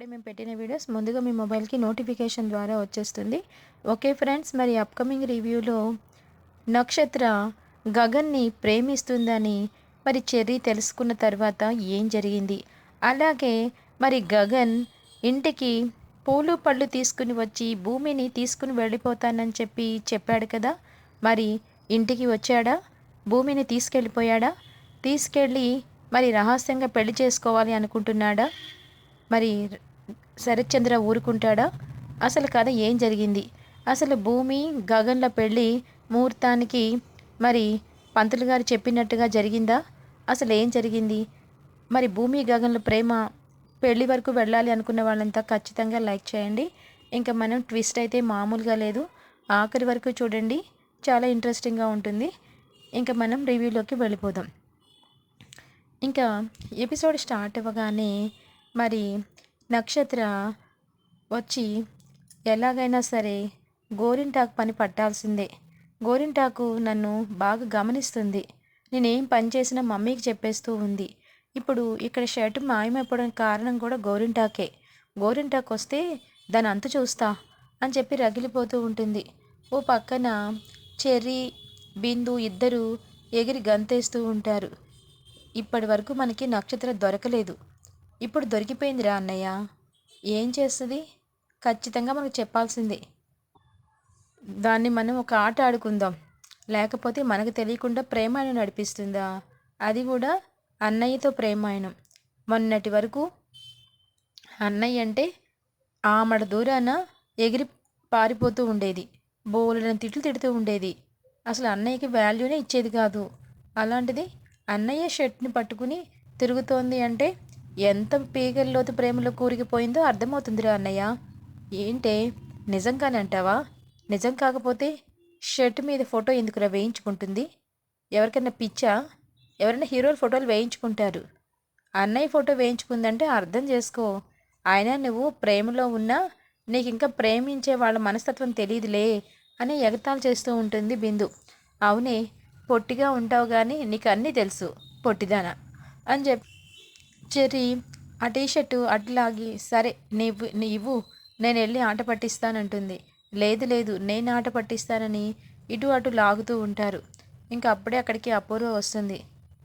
అప్పుడే మేము పెట్టిన వీడియోస్ ముందుగా మీ మొబైల్కి నోటిఫికేషన్ ద్వారా వచ్చేస్తుంది. ఓకే ఫ్రెండ్స్ మరి అప్కమింగ్ రివ్యూలో నక్షత్ర గగన్ని ప్రేమిస్తుందని మరి చెర్రీ తెలుసుకున్న తర్వాత ఏం జరిగింది? అలాగే మరి గగన్ ఇంటికి పూలు పళ్ళు తీసుకుని వచ్చి భూమిని తీసుకుని వెళ్ళిపోతానని చెప్పి చెప్పాడు కదా? మరి ఇంటికి వచ్చాడా? భూమిని తీసుకెళ్ళిపోయాడా? తీసుకెళ్ళి మరి రహస్యంగా పెళ్ళి చేసుకోవాలి అనుకుంటున్నాడా? మరి శరత్చంద్ర ఊరుకుంటాడా? అసలు కథ ఏం జరిగింది? అసలు భూమి గగన్ల పెళ్ళి ముహూర్తానికి మరి పంతులు గారు చెప్పినట్టుగా జరిగిందా? అసలు ఏం జరిగింది? మరి భూమి గగన్ల ప్రేమ పెళ్ళి వరకు వెళ్ళాలి అనుకున్న వాళ్ళంతా ఖచ్చితంగా లైక్ చేయండి. ఇంకా మనం ట్విస్ట్ అయితే మామూలుగా లేదు. ఆఖరి వరకు చూడండి. చాలా ఇంట్రెస్టింగ్గా ఉంటుంది. ఇంకా మనం రివ్యూలోకి వెళ్ళిపోదాం. ఇంకా ఎపిసోడ్ స్టార్ట్ అవ్వగానే మరి నక్షత్ర వచ్చి ఎలాగైనా సరే గోరింటాకు పని పట్టాల్సిందే. గోరింటాకు నన్ను బాగా గమనిస్తుంది. నేనేం పని చేసినా మమ్మీకి చెప్పేస్తూ ఉంది. ఇప్పుడు ఇక్కడ షర్ట్ మాయమైపోవడానికి కారణం కూడా గోరింటాకే. గోరింటాకు వస్తే దాని అంతు చూస్తా అని చెప్పి రగిలిపోతూ ఉంటుంది. ఓ పక్కన చెర్రీ బిందు ఇద్దరు ఎగిరి గంతేస్తూ ఉంటారు. ఇప్పటి వరకు మనకి నక్షత్రం దొరకలేదు. ఇప్పుడు దొరికిపోయిందిరా అన్నయ్య. ఏం చేస్తుంది? ఖచ్చితంగా మనకు చెప్పాల్సింది. దాన్ని మనం ఒక ఆట ఆడుకుందాం. లేకపోతే మనకు తెలియకుండా ప్రేమాయణం నడిపిస్తుందా? అది కూడా అన్నయ్యతో ప్రేమాయణం. మొన్నటి వరకు అన్నయ్య అంటే ఆమడ దూరాన ఎగిరి పారిపోతూ ఉండేది. బోలెడని తిట్లు తిడుతూ ఉండేది. అసలు అన్నయ్యకి వాల్యూనే ఇచ్చేది కాదు. అలాంటిది అన్నయ్య షర్ట్ని పట్టుకుని తిరుగుతోంది అంటే ఎంత పీగల్లోతు ప్రేమలో కూరిగిపోయిందో అర్థమవుతుందిరా అన్నయ్య. ఏంటే? నిజంగానే అంటావా? నిజం కాకపోతే షర్ట్ మీద ఫోటో ఎందుకురా వేయించుకుంటుంది? ఎవరికైనా పిచ్చా? ఎవరైనా హీరోల ఫోటోలు వేయించుకుంటారు. అన్నయ్య ఫోటో వేయించుకుందంటే అర్థం చేసుకో. ఆయన నువ్వు ప్రేమలో ఉన్నా నీకు ఇంకా ప్రేమించే వాళ్ళ మనస్తత్వం తెలియదులే అని ఎగతాలు చేస్తూ ఉంటుంది బిందు. అవునే పొట్టిగా ఉంటావు కానీ నీకు అన్నీ తెలుసు పొట్టిదానా? అని చెప్పి చెర్రీ ఆ టీషర్టు అట్లాగి సరే నీవు నీవు నేను వెళ్ళి ఆట పట్టిస్తానంటుంది. లేదు లేదు నేను ఆట పట్టిస్తానని ఇటు అటు లాగుతూ ఉంటారు. ఇంకా అప్పుడే అక్కడికి అపూర్వ వస్తుంది.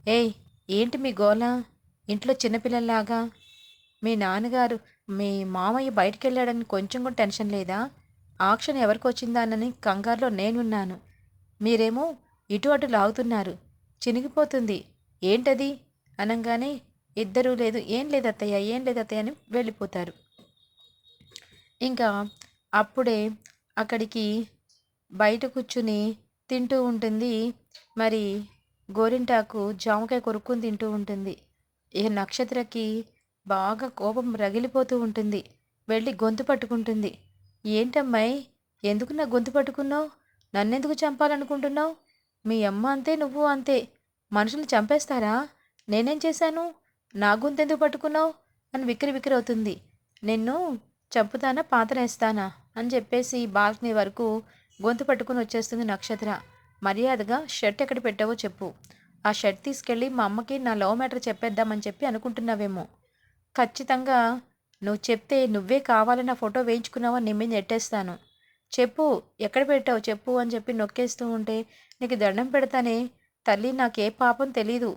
ఏయ్ ఏంటి మీ గోల? ఇంట్లో చిన్నపిల్లల్లాగా? మీ నాన్నగారు మీ మామయ్య బయటికి వెళ్ళాడని కొంచెం కూడా టెన్షన్ లేదా? ఆక్షన్ ఎవరికి వచ్చిందానని కంగారులో నేనున్నాను. మీరేమో ఇటు అటు లాగుతున్నారు. చినిగిపోతుంది. ఏంటది? అనగానే ఇద్దరూ లేదు ఏం లేదు అత్తయ్య ఏం లేదు అత్తయ్య అని వెళ్ళిపోతారు. ఇంకా అప్పుడే అక్కడికి బయట కూర్చుని తింటూ ఉంటుంది. మరి గోరింటాకు జామకాయ కొరుక్కుని తింటూ ఉంటుంది. ఇక నక్షత్రకి బాగా కోపం రగిలిపోతూ ఉంటుంది. వెళ్ళి గొంతు పట్టుకుంటుంది. ఏంటమ్మాయి ఎందుకు నా గొంతు పట్టుకున్నావు? నన్నెందుకు చంపాలనుకుంటున్నావు? మీ అమ్మ అంతే నువ్వు అంతే. మనుషులు చంపేస్తారా? నేనేం చేశాను? నా గొంతు ఎందుకు పట్టుకున్నావు? అని వికిరి విక్రి అవుతుంది. నిన్ను చంపుతానా పాతనేస్తానా అని చెప్పేసి బాల్కనీ వరకు గొంతు పట్టుకుని వచ్చేస్తుంది నక్షత్ర. మర్యాదగా షర్ట్ ఎక్కడ పెట్టావో చెప్పు. ఆ షర్ట్ తీసుకెళ్ళి మా అమ్మకి నా లవ్ మ్యాటర్ చెప్పేద్దామని చెప్పి అనుకుంటున్నావేమో. ఖచ్చితంగా నువ్వు చెప్తే నువ్వే కావాలని నా ఫోటో వేయించుకున్నావో నీ మీద నెట్టేస్తాను. చెప్పు ఎక్కడ పెట్టావు చెప్పు అని చెప్పి నొక్కేస్తూ ఉంటే నీకు దండం పెడతానే తల్లి నాకే పాపం తెలీదు.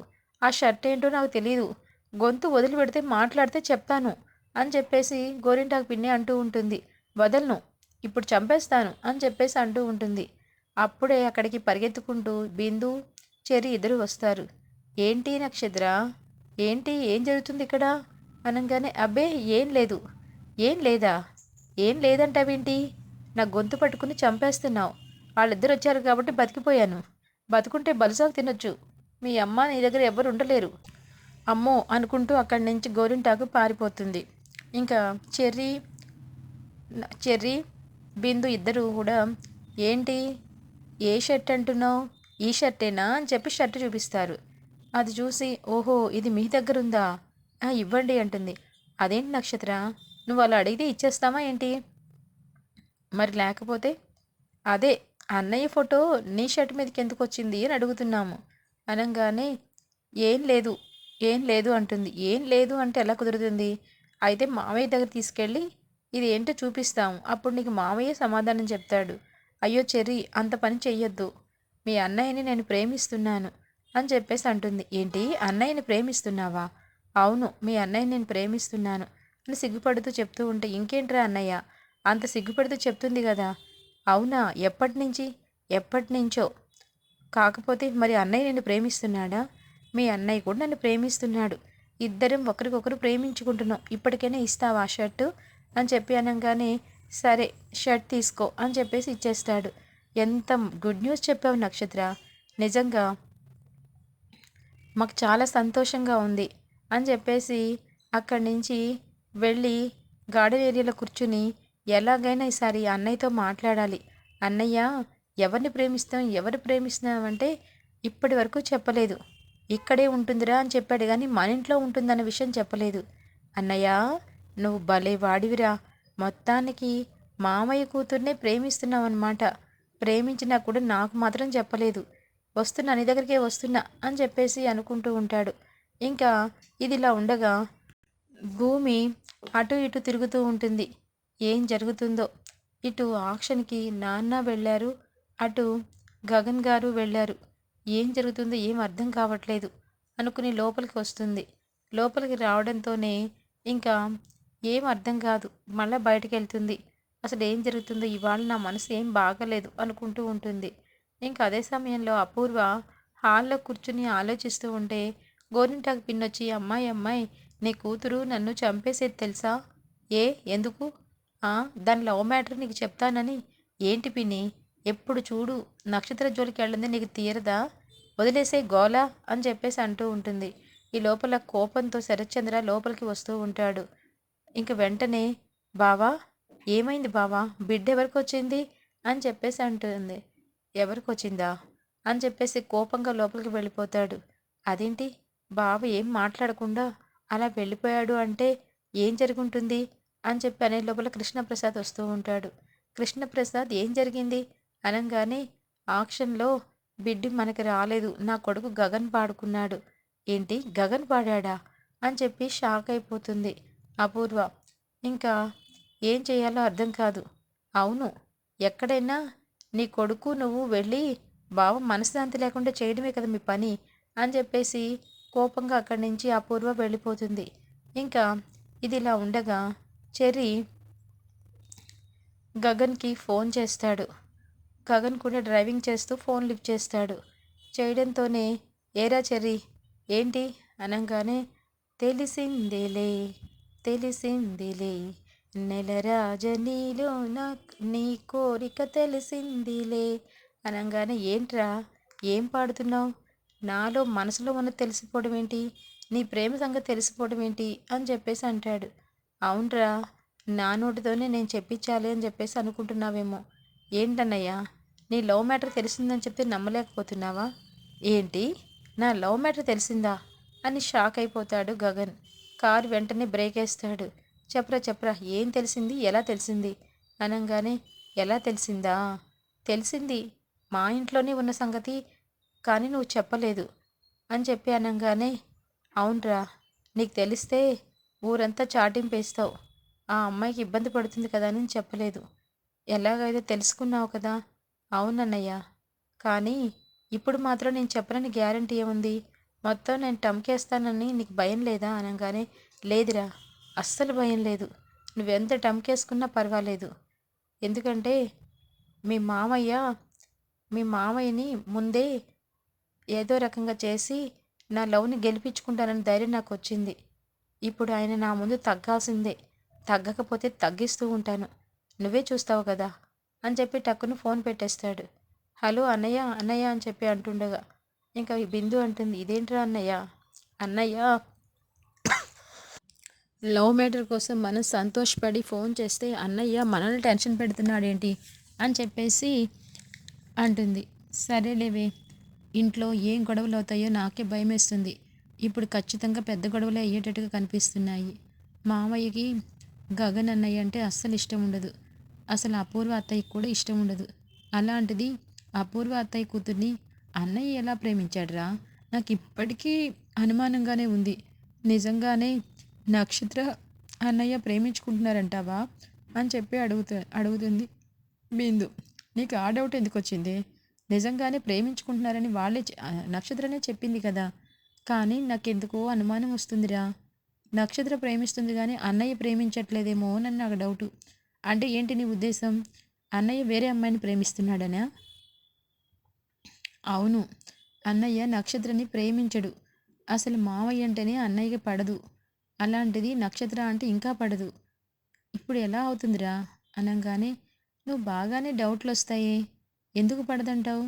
ఆ షర్ట్ ఏంటో నాకు తెలీదు. గొంతు వదిలిపెడితే మాట్లాడితే చెప్తాను అని చెప్పేసి గోరింటాకు పిన్ని అంటూ ఉంటుంది. వదలను ఇప్పుడు చంపేస్తాను అని చెప్పేసి అంటూ ఉంటుంది. అప్పుడే అక్కడికి పరిగెత్తుకుంటూ బిందు చెరి ఇద్దరు వస్తారు. ఏంటి నక్షత్ర? ఏంటి? ఏం జరుగుతుంది ఇక్కడ? అనగానే అబ్బే ఏం లేదు. ఏం లేదా? ఏం లేదంటావేంటి? నా గొంతు పట్టుకుని చంపేస్తున్నావు. వాళ్ళిద్దరు వచ్చారు కాబట్టి బతికిపోయాను. బతుకుంటే బలుసాకు తినొచ్చు. మీ అమ్మ నీ దగ్గర ఎవరు ఉండలేరు. అమ్మో అనుకుంటూ అక్కడి నుంచి గోరింటాకు పారిపోతుంది. ఇంకా చెర్రీ చెర్రీ బిందు ఇద్దరు కూడా ఏంటి? ఏ షర్ట్ అంటున్నావు? ఈ షర్టేనా? అని చెప్పి షర్ట్ చూపిస్తారు. అది చూసి ఓహో ఇది మీ దగ్గర ఉందా ఇవ్వండి అంటుంది. అదేంటి నక్షత్ర? నువ్వు అలా అడిగితే ఇచ్చేస్తావా ఏంటి? మరి లేకపోతే? అదే అన్నయ్య ఫోటో నీ షర్ట్ మీదకి ఎందుకు వచ్చింది అని అడుగుతున్నాము. అనగానే ఏం లేదు ఏం లేదు అంటుంది. ఏం లేదు అంటే ఎలా కుదురుతుంది? అయితే మామయ్య దగ్గర తీసుకెళ్ళి ఇది ఏంటో చూపిస్తాము అప్పుడు నీకు మామయ్య సమాధానం చెప్తాడు. అయ్యో చెర్రి అంత పని చెయ్యొద్దు. మీ అన్నయ్యని నేను ప్రేమిస్తున్నాను అని చెప్పేసి అంటుంది. ఏంటి? అన్నయ్యని ప్రేమిస్తున్నావా? అవును మీ అన్నయ్యని నేను ప్రేమిస్తున్నాను అని సిగ్గుపడుతూ చెప్తూ ఉంటే ఇంకేంట్రా అన్నయ్య? అంత సిగ్గుపడుతూ చెప్తుంది కదా. అవునా? ఎప్పటి నుంచి ఎప్పటి నుంచో కాకపోతే మరి అన్నయ్య నేను ప్రేమిస్తున్నాడా? మీ అన్నయ్య కూడా నన్ను ప్రేమిస్తున్నాడు. ఇద్దరం ఒకరికొకరు ప్రేమించుకుంటున్నాం. ఇప్పటికైనా ఇస్తావా ఆ షర్టు? అని చెప్పి అనగానే సరే షర్ట్ తీసుకో అని చెప్పేసి ఇచ్చేస్తాడు. ఎంత గుడ్ న్యూస్ చెప్పావు నక్షత్ర. నిజంగా మాకు చాలా సంతోషంగా ఉంది అని చెప్పేసి అక్కడి నుంచి వెళ్ళి గార్డెన్ ఏరియాలో కూర్చుని ఎలాగైనా ఈసారి అన్నయ్యతో మాట్లాడాలి. అన్నయ్య ఎవరిని ప్రేమిస్తాం ఎవరు ప్రేమిస్తున్నామంటే ఇప్పటి వరకు చెప్పలేదు. ఇక్కడే ఉంటుందిరా అని చెప్పాడు కానీ మన ఇంట్లో ఉంటుందన్న విషయం చెప్పలేదు. అన్నయ్య నువ్వు భలే వాడివిరా. మొత్తానికి మామయ్య కూతుర్నే ప్రేమిస్తున్నావు అనమాట ప్రేమించినా కూడా నాకు మాత్రం చెప్పలేదు. వస్తున్నా నీ దగ్గరికే వస్తున్నా అని చెప్పేసి అనుకుంటూ ఉంటాడు. ఇంకా ఇదిలా ఉండగా భూమి అటు ఇటు తిరుగుతూ ఉంటుంది. ఏం జరుగుతుందో? ఇటు ఆక్షన్కి నాన్న వెళ్ళారు అటు గగన్ గారు వెళ్ళారు. ఏం జరుగుతుందో ఏం అర్థం కావట్లేదు అనుకుని లోపలికి వస్తుంది. లోపలికి రావడంతోనే ఇంకా ఏం అర్థం కాదు. మళ్ళీ బయటకు వెళ్తుంది. అసలు ఏం జరుగుతుందో ఇవాళ నా మనసు ఏం బాగలేదు అనుకుంటూ ఉంటుంది. ఇంకా అదే సమయంలో అపూర్వ హాల్లో కూర్చుని ఆలోచిస్తూ ఉంటే గోరింటాకు పిన్నొచ్చి అమ్మాయి అమ్మాయి నీ కూతురు నన్ను చంపేసేది తెలుసా? ఏ ఎందుకు? దాని లవ్ మ్యాటర్ నీకు చెప్తానని? ఏంటి పిన్ని? ఎప్పుడు చూడు నక్షత్ర జోలికి వెళ్ళింది నీకు తీరదా? వదిలేసే గోల అని చెప్పేసి అంటూ ఉంటుంది. ఈ లోపల కోపంతో శరత్చంద్ర లోపలికి వస్తూ ఉంటాడు. ఇంక వెంటనే బావా ఏమైంది బావా? బిడ్డ ఎవరికి వచ్చింది అని చెప్పేసి అంటుంది. ఎవరికి వచ్చిందా అని చెప్పేసి కోపంగా లోపలికి వెళ్ళిపోతాడు. అదేంటి? బావ ఏం మాట్లాడకుండా అలా వెళ్ళిపోయాడు అంటే ఏం జరుగుంటుంది? అని చెప్పి అనే లోపల కృష్ణప్రసాద్ వస్తూ ఉంటాడు. కృష్ణప్రసాద్ ఏం జరిగింది? అనగానే ఆక్షన్లో బిడ్డి మనకి రాలేదు నా కొడుకు గగన్ పాడుకున్నాడు. ఏంటి? గగన్ పాడాడా? అని చెప్పి షాక్ అయిపోతుంది అపూర్వ. ఇంకా ఏం చేయాలో అర్థం కాదు. అవును ఎక్కడైనా నీ కొడుకు నువ్వు వెళ్ళి బావ మనశ్శాంతి లేకుండా చేయడమే కదా మీ పని అని చెప్పేసి కోపంగా అక్కడి నుంచి అపూర్వ వెళ్ళిపోతుంది. ఇంకా ఇది ఇలా ఉండగా చెర్రీ గగన్కి ఫోన్ చేస్తాడు. గగన్ కూడా డ్రైవింగ్ చేస్తూ ఫోన్ లిఫ్ట్ చేస్తాడు. చేయడంతోనే ఏరా చెర్రీ ఏంటి? అనగానే తెలిసిందేలే తెలిసిందిలే నెలరాజ నీలో నాకు నీ కోరిక తెలిసిందిలే. అనగానే ఏంట్రా ఏం పాడుతున్నావు? నాలో మనసులో ఉన్న తెలిసిపోవడం ఏంటి? నీ ప్రేమ సంగతి తెలిసిపోవడం ఏంటి? అని చెప్పేసి అంటాడు. అవునరా నా నోటితోనే నేను చెప్పించాలి అని చెప్పేసి అనుకుంటున్నావేమో. ఏంటన్నయ్యా నీ లవ్ మ్యాటర్ తెలిసిందని చెప్తే నమ్మలేకపోతున్నావా? ఏంటి? నా లవ్ మ్యాటర్ తెలిసిందా? అని షాక్ అయిపోతాడు గగన్. కారు వెంటనే బ్రేక్ వేస్తాడు. చెప్పరా చెప్పరా ఏం తెలిసింది? ఎలా తెలిసింది? అనగానే ఎలా తెలిసిందా? తెలిసింది. మా ఇంట్లోనే ఉన్న సంగతి కానీ నువ్వు చెప్పలేదు అని చెప్పి అనగానే అవునరా నీకు తెలిస్తే ఊరంతా చాటింపేస్తావు ఆ అమ్మాయికి ఇబ్బంది పడుతుంది కదా అని చెప్పలేదు. ఎలాగైతే తెలుసుకున్నావు కదా అవునన్నయ్య. కానీ ఇప్పుడు మాత్రం నేను చెప్పనని గ్యారంటీ ఏముంది? మొత్తం నేను టమ్కేస్తానని నీకు భయం లేదా అనగానే లేదురా అస్సలు భయం లేదు. నువ్వెంత టమ్కేసుకున్నా పర్వాలేదు. ఎందుకంటే మీ మామయ్య మీ మామయ్యని ముందే ఏదో రకంగా చేసి నా లవ్ని గెలిపించుకుంటానని ధైర్యం నాకు వచ్చింది. ఇప్పుడు ఆయన నా ముందు తగ్గాల్సిందే. తగ్గకపోతే తగ్గిస్తూ ఉంటాను. నువ్వే చూస్తావు కదా. అని చెప్పి టక్కును ఫోన్ పెట్టేస్తాడు. హలో అన్నయ్య అన్నయ్య అని చెప్పి అంటుండగా ఇంకా బిందు అంటుంది ఇదేంట్రా అన్నయ్య? అన్నయ్య? లవ్ మ్యాటర్ కోసం మనం సంతోషపడి ఫోన్ చేస్తే అన్నయ్య మనల్ని టెన్షన్ పెడుతున్నాడేంటి? అని చెప్పేసి అంటుంది. సరేలేవే ఇంట్లో ఏం గొడవలు అవుతాయో నాకే భయం వేస్తుంది ఇప్పుడు ఖచ్చితంగా పెద్ద గొడవలు అయ్యేటట్టుగా కనిపిస్తున్నాయి. మామయ్యకి గగన్ అన్నయ్య అంటే అస్సలు ఇష్టం ఉండదు. అసలు అపూర్వ అత్తయ్యకి కూడా ఇష్టం ఉండదు. అలాంటిది అపూర్వ అత్తయ్య కూతుర్ని అన్నయ్య ఎలా ప్రేమించాడురా? నాకు ఇప్పటికీ అనుమానంగానే ఉంది. నిజంగానే నక్షత్ర అన్నయ్య ప్రేమించుకుంటున్నారంటావా? అని చెప్పి అడుగుతు అడుగుతుంది బిందు. నీకు ఆ డౌట్ ఎందుకు వచ్చింది? నిజంగానే ప్రేమించుకుంటున్నారని వాళ్ళే నక్షత్రనే చెప్పింది కదా. కానీ నాకెందుకో అనుమానం వస్తుందిరా. నక్షత్ర ప్రేమిస్తుంది కానీ అన్నయ్య ప్రేమించట్లేదేమో అని నాకు డౌటు. అంటే ఏంటి నీ ఉద్దేశం? అన్నయ్య వేరే అమ్మాయిని ప్రేమిస్తున్నాడనా? అవును. అన్నయ్య నక్షత్రని ప్రేమించడు. అసలు మావయ్య అంటేనే అన్నయ్యకి పడదు. అలాంటిది నక్షత్ర అంటే ఇంకా పడదు. ఇప్పుడు ఎలా అవుతుందిరా? అనగానే నువ్వు బాగానే డౌట్లు వస్తాయే ఎందుకు పడదంటావు?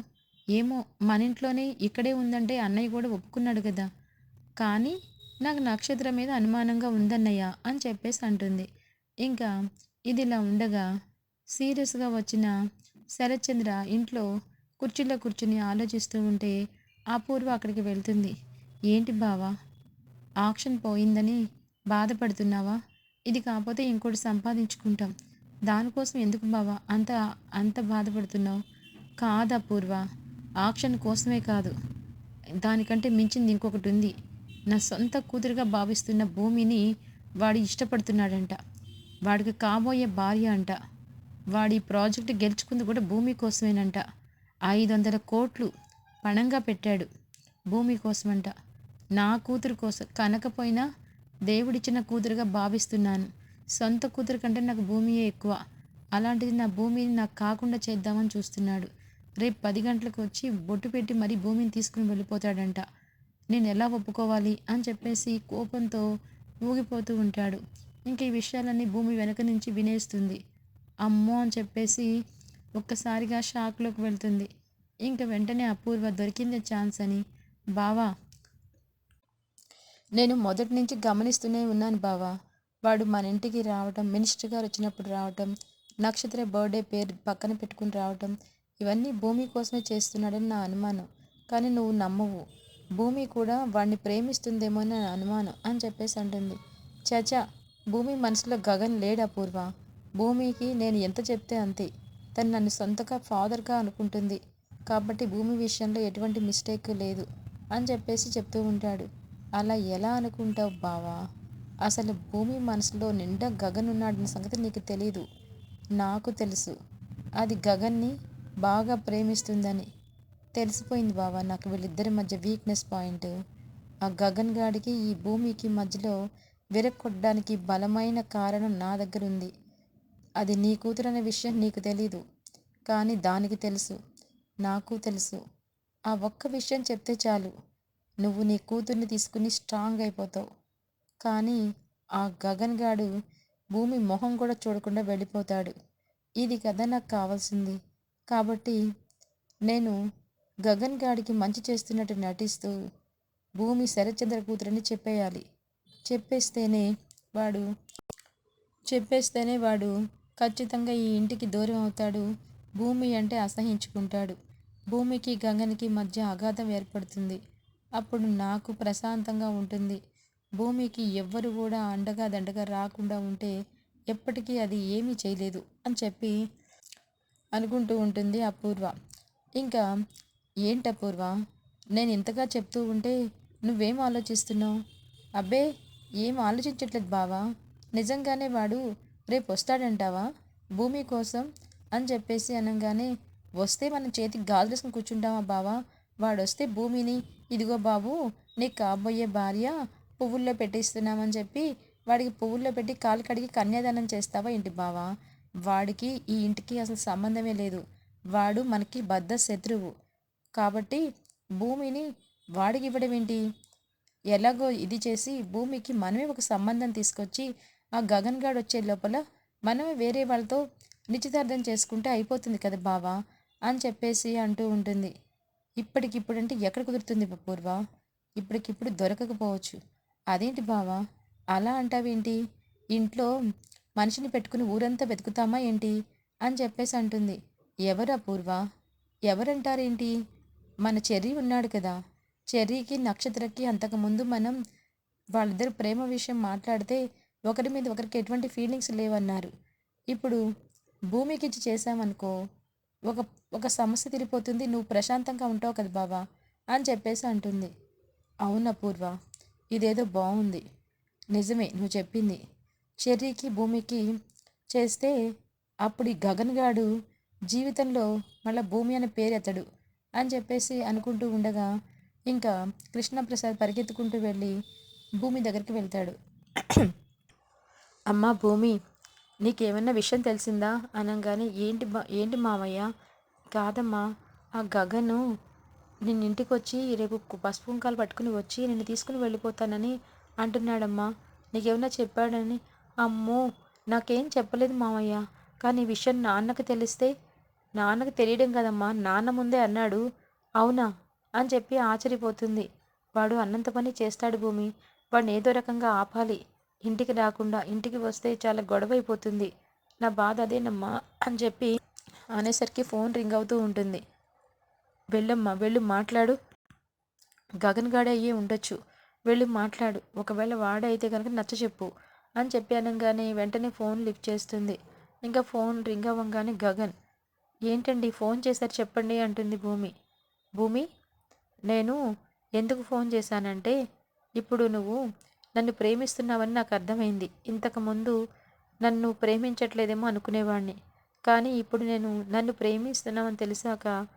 ఏమో మన ఇంట్లోనే ఇక్కడే ఉందంటే అన్నయ్య కూడా ఒప్పుకున్నాడు కదా. కానీ నాకు నక్షత్రం మీద అనుమానంగా ఉందన్నయ్య అని చెప్పేసి అంటుంది. ఇంకా ఇదిలా ఉండగా సీరియస్గా వచ్చిన శరత్చంద్ర ఇంట్లో కుర్చీలో కూర్చుని ఆలోచిస్తూ ఉంటే అపూర్వ అక్కడికి వెళ్తుంది. ఏంటి బావా? ఆక్షన్ పోయిందని బాధపడుతున్నావా? ఇది కాకపోతే ఇంకోటి సంపాదించుకుంటాం. దానికోసం ఎందుకు బావా అంత అంత బాధపడుతున్నావు? కాదు అపూర్వ ఆక్షన్ కోసమే కాదు. దానికంటే మించింది ఇంకొకటి ఉంది. నా సొంత కూతురుగా భావిస్తున్న భూమిని వాడు ఇష్టపడుతున్నాడంట. వాడికి కాబోయే భార్య అంట. వాడి ప్రాజెక్ట్ గెలుచుకుంది కూడా భూమి కోసమేనంట. ఐదు వందల కోట్లు పణంగా పెట్టాడు భూమి కోసమంట. నా కూతురు కోసం కనకపోయినా దేవుడిచ్చిన కూతురుగా భావిస్తున్నాను. సొంత కూతురు కంటే నాకు భూమియే ఎక్కువ. అలాంటిది నా భూమిని నాకు కాకుండా చేద్దామని చూస్తున్నాడు. రేపు పది గంటలకు వచ్చి బొట్టు పెట్టి మరీ భూమిని తీసుకుని వెళ్ళిపోతాడంట. నేను ఎలా ఒప్పుకోవాలి అని చెప్పేసి కోపంతో ఊగిపోతూ ఉంటాడు. ఇంక ఈ విషయాలన్నీ భూమి వెనక నుంచి వినేస్తుంది. అమ్మో అని చెప్పేసి ఒక్కసారిగా షాక్లోకి వెళ్తుంది. ఇంక వెంటనే అపూర్వ దొరికిందే ఛాన్స్ అని. బావా నేను మొదటి నుంచి గమనిస్తూనే ఉన్నాను బావా. వాడు మన ఇంటికి రావటం మినిస్టర్ గారు వచ్చినప్పుడు రావటం నక్షత్ర బర్త్డే పేరు పక్కన పెట్టుకుని రావటం ఇవన్నీ భూమి కోసమే చేస్తున్నాడని నా అనుమానం. కానీ నువ్వు నమ్మవు. భూమి కూడా వాడిని ప్రేమిస్తుందేమో అని నా అనుమానం అని చెప్పేసి అంటుంది. చచా భూమి మనసులో గగన్ లేడా పూర్వ? భూమికి నేను ఎంత చెప్తే అంతే. తను నన్ను సొంతగా ఫాదర్గా అనుకుంటుంది. కాబట్టి భూమి విషయంలో ఎటువంటి మిస్టేక్ లేదు అని చెప్పేసి చెప్తూ ఉంటాడు. అలా ఎలా అనుకుంటావు బావా? అసలు భూమి మనసులో నిండా గగన్ ఉన్నాడన్న సంగతి నీకు తెలీదు. నాకు తెలుసు. అది గగన్ని బాగా ప్రేమిస్తుందని. తెలిసిపోయింది బావా నాకు వీళ్ళిద్దరి మధ్య వీక్నెస్ పాయింట్ ఆ గగన్ గాడికి ఈ భూమికి మధ్యలో విరక్కొట్టడానికి బలమైన కారణం నా దగ్గర ఉంది. అది నీ కూతురు అనే విషయం నీకు తెలీదు. కానీ దానికి తెలుసు. నాకు తెలుసు. ఆ ఒక్క విషయం చెప్తే చాలు. నువ్వు నీ కూతుర్ని తీసుకుని స్ట్రాంగ్ అయిపోతావు. కానీ ఆ గగన్ గాడు భూమి మొహం కూడా చూడకుండా వెళ్ళిపోతాడు. ఇది కదా నాకు కావాల్సింది. కాబట్టి నేను గగన్ గాడికి మంచి చేస్తున్నట్టు నటిస్తూ భూమి శరత్చంద్ర కూతురని చెప్పేయాలి. చెప్పేస్తేనే వాడు చెప్పేస్తేనే వాడు ఖచ్చితంగా ఈ ఇంటికి దూరం అవుతాడు. భూమి అంటే అసహించుకుంటాడు. భూమికి గంగనికి మధ్య అగాధం ఏర్పడుతుంది. అప్పుడు నాకు ప్రశాంతంగా ఉంటుంది. భూమికి ఎవ్వరు కూడా అండగా దండగా రాకుండా ఉంటే ఎప్పటికీ అది ఏమీ చేయలేదు అని చెప్పి అనుకుంటూ ఉంటుంది అపూర్వ. ఇంకా ఏంటి అపూర్వ? నేను ఇంతగా చెప్తూ ఉంటే నువ్వేం ఆలోచిస్తున్నావు? అబ్బే ఏం ఆలోచించట్లేదు బావా. నిజంగానే వాడు రేపు వస్తాడంటావా? భూమి కోసం అని చెప్పేసి అనగానే వస్తే మన చేతికి గాజులేసుకుని కూర్చుంటామా బావా? వాడు వస్తే భూమిని ఇదిగో బాబు నీకు కాబోయే భార్య పువ్వుల్లో పెట్టిస్తున్నామని చెప్పి వాడికి పువ్వుల్లో పెట్టి కాలు కడిగి కన్యాదానం చేస్తావా ఏంటి బావా? వాడికి ఈ ఇంటికి అసలు సంబంధమే లేదు. వాడు మనకి బద్ద శత్రువు కాబట్టి భూమిని వాడికి ఇవ్వడం ఏంటి ఎలాగో ఇది చేసి భూమికి మనమే ఒక సంబంధం తీసుకొచ్చి ఆ గగన్ గాడు వచ్చే లోపల మనమే వేరే వాళ్ళతో నిశ్చితార్థం చేసుకుంటే అయిపోతుంది కదా బావా అని చెప్పేసి అంటూ ఉంటుంది. ఇప్పటికిప్పుడు అంటే ఎక్కడ కుదురుతుంది పూర్వ? ఇప్పటికిప్పుడు దొరకకపోవచ్చు. అదేంటి బావా? అలా అంటావేంటి? ఇంట్లో మనిషిని పెట్టుకుని ఊరంతా వెతుకుతామా ఏంటి? అని చెప్పేసి అంటుంది. ఎవరా పూర్వ? ఎవరంటారేంటి? మన చెర్రీ ఉన్నాడు కదా. చెర్రీకి నక్షత్రకి అంతకుముందు మనం వాళ్ళిద్దరు ప్రేమ విషయం మాట్లాడితే ఒకరి మీద ఒకరికి ఎటువంటి ఫీలింగ్స్ లేవన్నారు. ఇప్పుడు భూమికి ఇచ్చి చేసామనుకో ఒక ఒక సమస్య తిరిగిపోతుంది నువ్వు ప్రశాంతంగా ఉంటావు కదా బావా అని చెప్పేసి అంటుంది. అవునా పూర్వ ఇదేదో బాగుంది నిజమే నువ్వు చెప్పింది. చెర్రీకి భూమికి చేస్తే అప్పుడు ఈ గగన్ గాడు జీవితంలో మళ్ళీ భూమి అనే పేరు ఎత్తడు అని చెప్పేసి అనుకుంటూ ఉండగా ఇంకా కృష్ణప్రసాద్ పరిగెత్తుకుంటూ వెళ్ళి భూమి దగ్గరికి వెళ్తాడు. అమ్మా భూమి నీకేమన్నా విషయం తెలిసిందా? అనగానే ఏంటి ఏంటి మామయ్య కాదమ్మా ఆ గగను నిన్న ఇంటికి వచ్చి రేపు పసుపు కుంకాలు పట్టుకుని వచ్చి నిన్ను తీసుకుని వెళ్ళిపోతానని అంటున్నాడమ్మా. నీకేమన్నా చెప్పాడని? అమ్మో నాకేం చెప్పలేదు మామయ్య కానీ విషయం నాన్నకు తెలిస్తే నాన్నకు తెలియడం కదమ్మా నాన్న ముందే అన్నాడు. అవునా? అని చెప్పి ఆశ్చర్యపోతుంది. వాడు అన్నంత పని చేస్తాడు భూమి. వాడిని ఏదో రకంగా ఆపాలి. ఇంటికి రాకుండా ఇంటికి వస్తే చాలా గొడవ అయిపోతుంది నా బాధ అదేనమ్మా అని చెప్పి అనేసరికి ఫోన్ రింగ్ అవుతూ ఉంటుంది. వెళ్ళమ్మా వెళ్ళు మాట్లాడు. గగన్ గాడే అయ్యే ఉండొచ్చు. వెళ్ళి మాట్లాడు. ఒకవేళ వాడైతే కనుక నచ్చ చెప్పు అని చెప్పి అనగానే వెంటనే ఫోన్ లిఫ్ట్ చేస్తుంది. ఇంకా ఫోన్ రింగ్ అవ్వగానే గగన్ ఏంటండి ఫోన్ చేశారు చెప్పండి అంటుంది భూమి. భూమి నేను ఎందుకు ఫోన్ చేశానంటే ఇప్పుడు నువ్వు నన్ను ప్రేమిస్తున్నావని నాకు అర్థమైంది. ఇంతకుముందు నన్ను ప్రేమించట్లేదేమో అనుకునేవాడిని కానీ ఇప్పుడు నేను నన్ను ప్రేమిస్తున్నామని తెలిసాక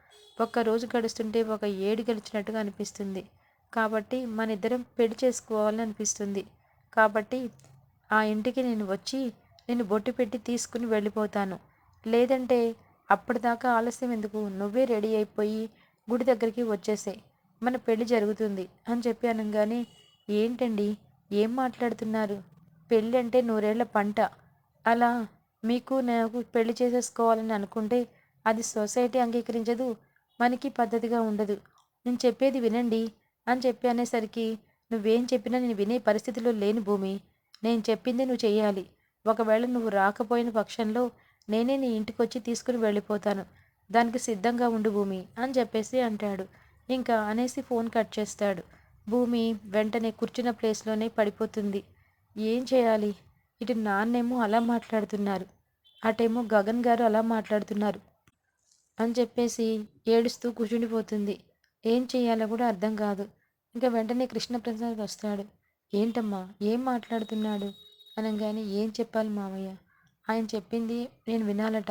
ఒక్క రోజు గడుస్తుంటే ఒక ఏడు గడిచినట్టుగా అనిపిస్తుంది. కాబట్టి మన ఇద్దరం పెళ్ళి చేసుకోవాలని అనిపిస్తుంది. కాబట్టి ఆ ఇంటికి నేను వచ్చి నేను బొట్టు పెట్టి తీసుకుని వెళ్ళిపోతాను. లేదంటే అప్పటిదాకా ఆలస్యం ఎందుకు? నువ్వే రెడీ అయిపోయి గుడి దగ్గరికి వచ్చేసే మన పెళ్ళి జరుగుతుంది అని చెప్పి అనగానే ఏంటండి? ఏం మాట్లాడుతున్నారు? పెళ్ళి అంటే నూరేళ్ళ పంట. అలా మీకు నాకు పెళ్ళి చేసేసుకోవాలని అనుకుంటే అది సొసైటీ అంగీకరించదు మనకి పద్ధతిగా ఉండదు. నేను చెప్పేది వినండి అని చెప్పి అనేసరికి నువ్వేం చెప్పినా నేను వినే పరిస్థితిలో లేని భూమి. నేను చెప్పింది నువ్వు చేయాలి ఒకవేళ నువ్వు రాకపోయిన పక్షంలో నేనే నీ ఇంటికి వచ్చి తీసుకుని వెళ్ళిపోతాను. దానికి సిద్ధంగా ఉండు భూమి అని చెప్పేసి అంటాడు. ఇంకా అనేసి ఫోన్ కట్ చేస్తాడు. భూమి వెంటనే కూర్చున్న ప్లేస్లోనే పడిపోతుంది. ఏం చేయాలి? ఇటు నాన్నేమో అలా మాట్లాడుతున్నారు. అటేమో గగన్ గారు అలా మాట్లాడుతున్నారు అని చెప్పేసి ఏడుస్తూ కూర్చుండిపోతుంది. ఏం చేయాలో కూడా అర్థం కాదు. ఇంకా వెంటనే కృష్ణప్రసాద్ వస్తాడు. ఏంటమ్మా? ఏం మాట్లాడుతున్నాడు? అనగానే ఏం చెప్పాలి మామయ్య ఆయన చెప్పింది నేను వినాలట.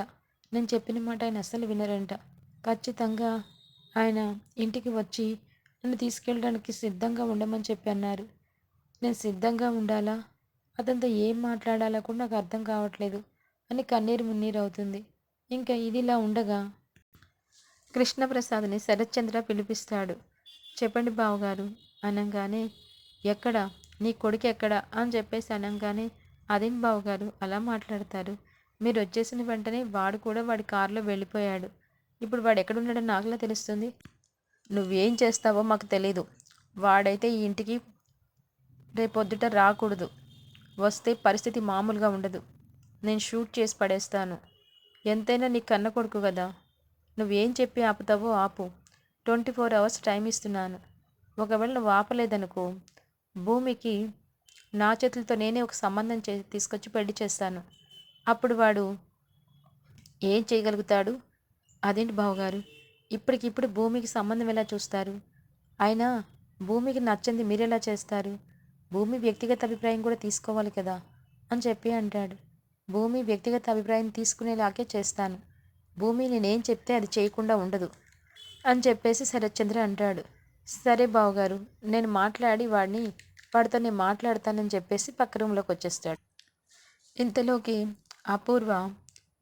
నేను చెప్పిన మాట ఆయన అస్సలు వినరంట. ఖచ్చితంగా ఆయన ఇంటికి వచ్చి నన్ను తీసుకెళ్ళడానికి సిద్ధంగా ఉండమని చెప్పి అన్నారు. నేను సిద్ధంగా ఉండాలా? అతనితో ఏం మాట్లాడాలో కూడా నాకు అర్థం కావట్లేదు. అని కన్నీరు మున్నీరు అవుతుంది. ఇంకా ఇదిలా ఉండగా కృష్ణప్రసాద్ని శరత్చంద్ర పిలిపిస్తాడు. చెప్పండి బావగారు అనగానే ఎక్కడ? నీ కొడుకు ఎక్కడ? అని చెప్పేసి అనగానే అదేం బావగారు అలా మాట్లాడతారు. మీరు వచ్చేసిన వెంటనే వాడు కూడా వాడి కారులో వెళ్ళిపోయాడు. ఇప్పుడు వాడు ఎక్కడున్నాడో నాకులా తెలుస్తుంది? నువ్వేం చేస్తావో మాకు తెలీదు. వాడైతే ఈ ఇంటికి రేపొద్దుట రాకూడదు. వస్తే పరిస్థితి మామూలుగా ఉండదు. నేను షూట్ చేసి పడేస్తాను. ఎంతైనా నీ కన్న కొడుకు కదా. నువ్వేం చెప్పి ఆపుతావో ఆపు. ట్వంటీ ఫోర్ అవర్స్ టైం ఇస్తున్నాను. ఒకవేళ నువ్వు ఆపలేదనుకో భూమికి నా చేతులతో నేనే ఒక సంబంధం చే తీసుకొచ్చి పెళ్ళి చేస్తాను. అప్పుడు వాడు ఏం చేయగలుగుతాడు? అదేంటి బావగారు? ఇప్పటికిప్పుడు భూమికి సంబంధం ఎలా చూస్తారు? అయినా భూమికి నచ్చింది మీరు ఎలా చేస్తారు? భూమి వ్యక్తిగత అభిప్రాయం కూడా తీసుకోవాలి కదా అని చెప్పి అంటాడు. భూమి వ్యక్తిగత అభిప్రాయం తీసుకునేలాగే చేస్తాను. భూమి నేనేం చెప్తే అది చేయకుండా ఉండదు అని చెప్పేసి శరత్చంద్ర అంటాడు. సరే బావగారు నేను మాట్లాడి వాడిని వాడితో నేను మాట్లాడతానని చెప్పేసి పక్క రూమ్లోకి వచ్చేస్తాడు. ఇంతలోకి అపూర్వ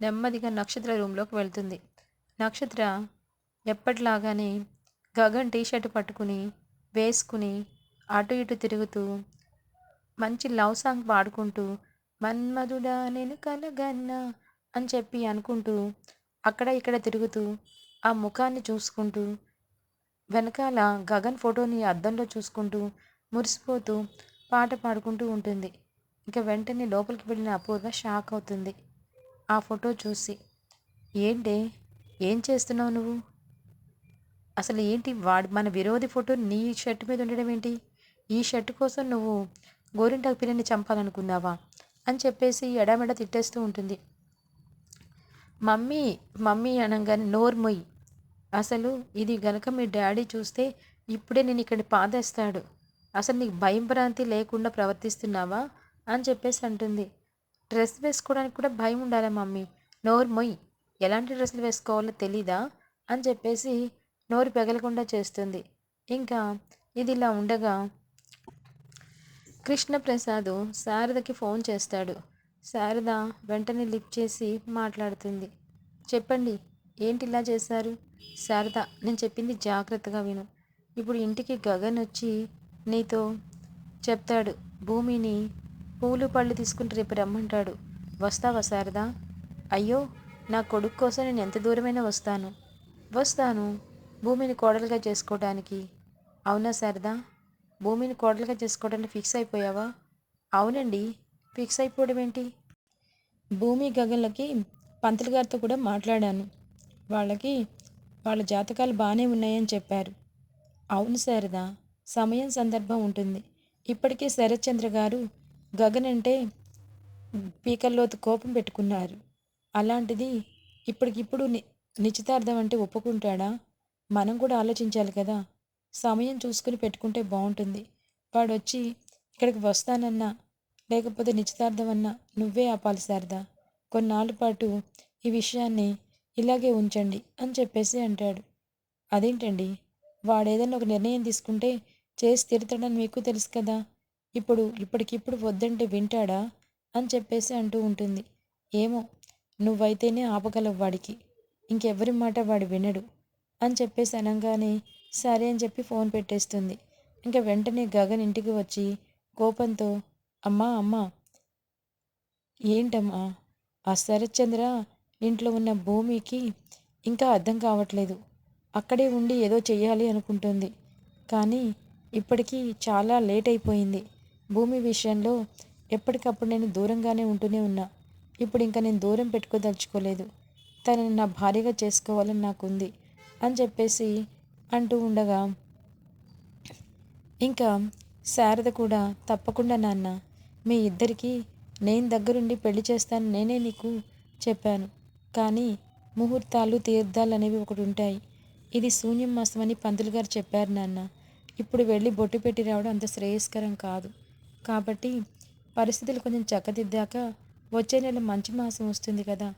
నెమ్మదిగా నక్షత్ర రూమ్లోకి వెళ్తుంది. నక్షత్ర ఎప్పటిలాగానే గగన్ టీషర్ట్ పట్టుకుని వేసుకుని అటు ఇటు తిరుగుతూ మంచి లవ్ సాంగ్ పాడుకుంటూ మన్మధుడా నేను కలగన్నా అని చెప్పి అనుకుంటూ అక్కడ ఇక్కడ తిరుగుతూ ఆ ముఖాన్ని చూసుకుంటూ వెనకాల గగన్ ఫోటోని అద్దంలో చూసుకుంటూ మురిసిపోతూ పాట పాడుకుంటూ ఉంటుంది. ఇక వెంటనే లోపలికి వెళ్ళిన అపూర్వ షాక్ అవుతుంది. ఆ ఫోటో చూసి ఏంటి ఏం చేస్తున్నావు నువ్వు? అసలు ఏంటి వాడి మన విరోధి ఫోటో నీ షర్ట్ మీద ఉండడం ఏంటి? ఈ షర్ట్ కోసం నువ్వు గోరింటాకు పిల్లని చంపాలనుకున్నావా? అని చెప్పేసి ఎడామెడ తిట్టేస్తూ ఉంటుంది. మమ్మీ మమ్మీ అనగానే నోర్మొయ్యి అసలు ఇది గనక మీ డాడీ చూస్తే ఇప్పుడే నేను ఇక్కడ పాదేస్తాడు. అసలు నీకు భయం భ్రాంతి లేకుండా ప్రవర్తిస్తున్నావా? అని చెప్పేసి అంటుంది. డ్రెస్ వేసుకోవడానికి కూడా భయం ఉండాలా మమ్మీ? నోరు ఎలాంటి డ్రెస్సులు వేసుకోవాలో తెలీదా అని చెప్పేసి నోరు పెగలకుండా చేస్తుంది. ఇంకా ఇది ఇలా ఉండగా కృష్ణప్రసాద్ శారదకి ఫోన్ చేస్తాడు. శారద వెంటనే లిఫ్ట్ చేసి మాట్లాడుతుంది. చెప్పండి ఏంటి ఇలా చేశారు? శారద నేను చెప్పింది జాగ్రత్తగా విను. ఇప్పుడు ఇంటికి గగన్ వచ్చి నీతో చెప్తాడు. భూమిని పూలు పళ్ళు తీసుకుంటే రేపు రమ్మంటాడు. వస్తావా శారదా? అయ్యో నా కొడుకు కోసం నేను ఎంత దూరమైనా వస్తాను. వస్తాను భూమిని కోడలుగా చేసుకోవడానికి అవునా శారదా? భూమిని కోడలుగా చేసుకోవడానికి ఫిక్స్ అయిపోయావా? అవునండి. ఫిక్స్ అయిపోవడం ఏంటి? భూమి గగన్లకి పంతులు గారితో కూడా మాట్లాడాను. వాళ్ళకి వాళ్ళ జాతకాలు బాగానే ఉన్నాయని చెప్పారు. అవును శారదా. సమయం సందర్భం ఉంటుంది. ఇప్పటికే శరత్చంద్ర గారు గగన్ అంటే పీకల్లోతు కోపం పెట్టుకున్నారు. అలాంటిది ఇప్పటికిప్పుడు ని నిశ్చితార్థం అంటే ఒప్పుకుంటాడా? మనం కూడా ఆలోచించాలి కదా. సమయం చూసుకుని పెట్టుకుంటే బాగుంటుంది వాడు వచ్చి ఇక్కడికి వస్తానన్నా లేకపోతే నిశ్చితార్థం అన్నా నువ్వే ఆపాలి శారదా. కొన్నాళ్ళ పాటు ఈ విషయాన్ని ఇలాగే ఉంచండి అని చెప్పేసి అంటాడు. అదేంటండి? వాడేదైనా ఒక నిర్ణయం తీసుకుంటే చేసి తీరుతాడని మీకు తెలుసు కదా. ఇప్పుడు ఇప్పటికిప్పుడు వద్దంటే వింటాడా? అని చెప్పేసి అంటూ ఉంటుంది. ఏమో నువ్వైతేనే ఆపగలవు వాడికి. ఇంకెవరి మాట వాడు వినడు. అని చెప్పేసి అనగానే సరే అని చెప్పి ఫోన్ పెట్టేస్తుంది. ఇంకా వెంటనే గగన్ ఇంటికి వచ్చి కోపంతో అమ్మా అమ్మా ఏంటమ్మా? ఆ శరత్చంద్ర ఇంట్లో ఉన్న భూమికి ఇంకా అర్థం కావట్లేదు. అక్కడే ఉండి ఏదో చెయ్యాలి అనుకుంటుంది. కానీ ఇప్పటికీ చాలా లేట్ అయిపోయింది. భూమి విషయంలో ఎప్పటికప్పుడు నేను దూరంగానే ఉంటూనే ఉన్నా. ఇప్పుడు ఇంకా నేను దూరం పెట్టుకోదలుచుకోలేదు. తనని నా భార్యగా చేసుకోవాలని నాకుంది అని చెప్పేసి అంటూ ఉండగా ఇంకా శారద కూడా తప్పకుండా నాన్న మీ ఇద్దరికీ నేను దగ్గరుండి పెళ్ళి చేస్తాను నేనే నీకు చెప్పాను. కానీ ముహూర్తాలు తీర్థాలు అనేవి ఒకటి ఉంటాయి. ఇది శూన్యం మాసం అని పంతులు గారు చెప్పారు నాన్న. ఇప్పుడు వెళ్ళి బొట్టు పెట్టి రావడం అంత శ్రేయస్కరం కాదు. కాబట్టి పరిస్థితులు కొంచెం చక్కదిద్దాక వచ్చే నెల మంచి మాసం వస్తుంది కదా.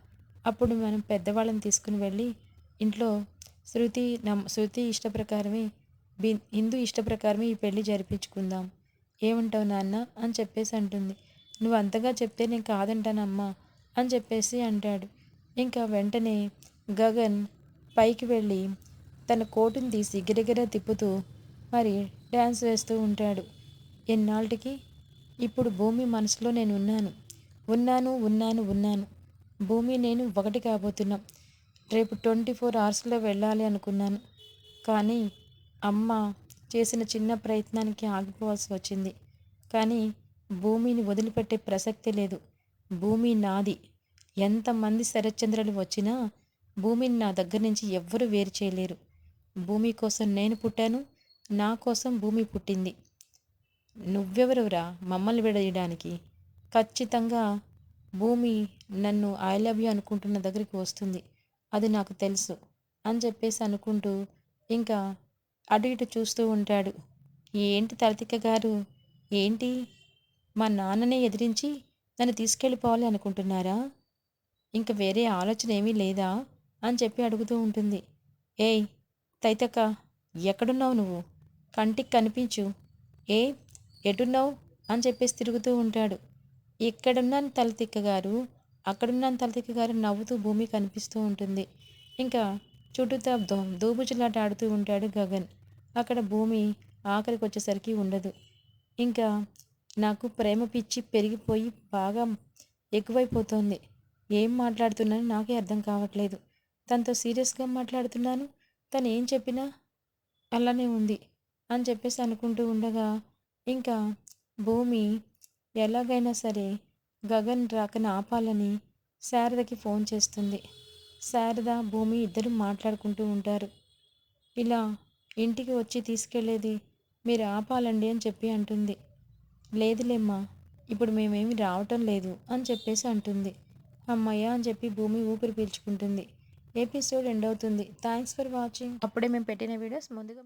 అప్పుడు మనం పెద్దవాళ్ళని తీసుకుని వెళ్ళి ఇంట్లో శృతి నమ్ శృతి ఇష్ట ప్రకారమే బి హిందూ ఇష్ట ప్రకారమే ఈ పెళ్ళి జరిపించుకుందాం. ఏమంటావు నాన్న? అని చెప్పేసి అంటుంది. నువ్వు అంతగా చెప్తే నేను కాదంటానమ్మా అని చెప్పేసి అంటాడు. ఇంకా వెంటనే గగన్ పైకి వెళ్ళి తన కోటుని తీసి గిరగిర తిప్పుతూ మరి డ్యాన్స్ వేస్తూ ఉంటాడు. ఎన్నాళ్ళకి? ఇప్పుడు భూమి మనసులో నేను ఉన్నాను ఉన్నాను ఉన్నాను. భూమి నేను ఒకటి కాబోతున్నాం. రేపు ట్వంటీ ఫోర్ అవర్స్లో వెళ్ళాలి అనుకున్నాను. కానీ అమ్మ చేసిన చిన్న ప్రయత్నానికి ఆగిపోవాల్సి వచ్చింది. కానీ భూమిని వదిలిపెట్టే ప్రసక్తి లేదు. భూమి నాది. ఎంతమంది శరత్చంద్రులు వచ్చినా భూమిని నా దగ్గర నుంచి ఎవ్వరూ వేరు చేయలేరు. భూమి కోసం నేను పుట్టాను నా కోసం భూమి పుట్టింది. నువ్వెవరురా మమ్మల్ని విడదీయడానికి? ఖచ్చితంగా భూమి నన్ను ఐ లవ్ యూ అనుకుంటున్న దగ్గరికి వస్తుంది. అది నాకు తెలుసు అని చెప్పేసి అనుకుంటూ ఇంకా అటు ఇటు చూస్తూ ఉంటాడు. ఏంటి తలతిక్క గారు? ఏంటి? మా నాన్ననే ఎదిరించి నన్ను తీసుకెళ్ళిపోవాలి అనుకుంటున్నారా? ఇంకా వేరే ఆలోచన ఏమీ లేదా? అని చెప్పి అడుగుతూ ఉంటుంది. ఏయ్ తైతక్క ఎక్కడున్నావు నువ్వు? కంటికి కనిపించు. ఏ ఎటున్నావు? అని చెప్పేసి తిరుగుతూ ఉంటాడు. ఇక్కడున్నాను తలతిక్క గారు అక్కడున్నాను తలతిక్క గారు నవ్వుతూ భూమి కనిపిస్తూ ఉంటుంది. ఇంకా చుట్టూతా దో దూబుచులాట ఆడుతూ ఉంటాడు గగన్. అక్కడ భూమి ఆఖరికి వచ్చేసరికి ఉండదు. ఇంకా నాకు ప్రేమ పిచ్చి పెరిగిపోయి బాగా ఎక్కువైపోతుంది. ఏం మాట్లాడుతున్నానో నాకే అర్థం కావట్లేదు. తనతో సీరియస్గా మాట్లాడుతున్నాను. తను ఏం చెప్పినా అలానే ఉంది అని చెప్పేసి అనుకుంటూ ఉండగా ఇంకా భూమి ఎలాగైనా సరే గగన్ రాకని ఆపాలని శారదకి ఫోన్ చేస్తుంది. శారద భూమి ఇద్దరు మాట్లాడుకుంటూ ఉంటారు. ఇలా ఇంటికి వచ్చి తీసుకెళ్ళేది మీరు ఆపాలండి అని చెప్పి అంటుంది. లేదులేమ్మా ఇప్పుడు మేమేమి రావటం లేదు అని చెప్పేసి అంటుంది. అమ్మయ్య అని చెప్పి భూమి ఊపిరి పీల్చుకుంటుంది. ఎపిసోడ్ ఎండ్ అవుతుంది. Thanks for watching. అప్పుడే మేము పెట్టిన వీడియోస్ ముందుగా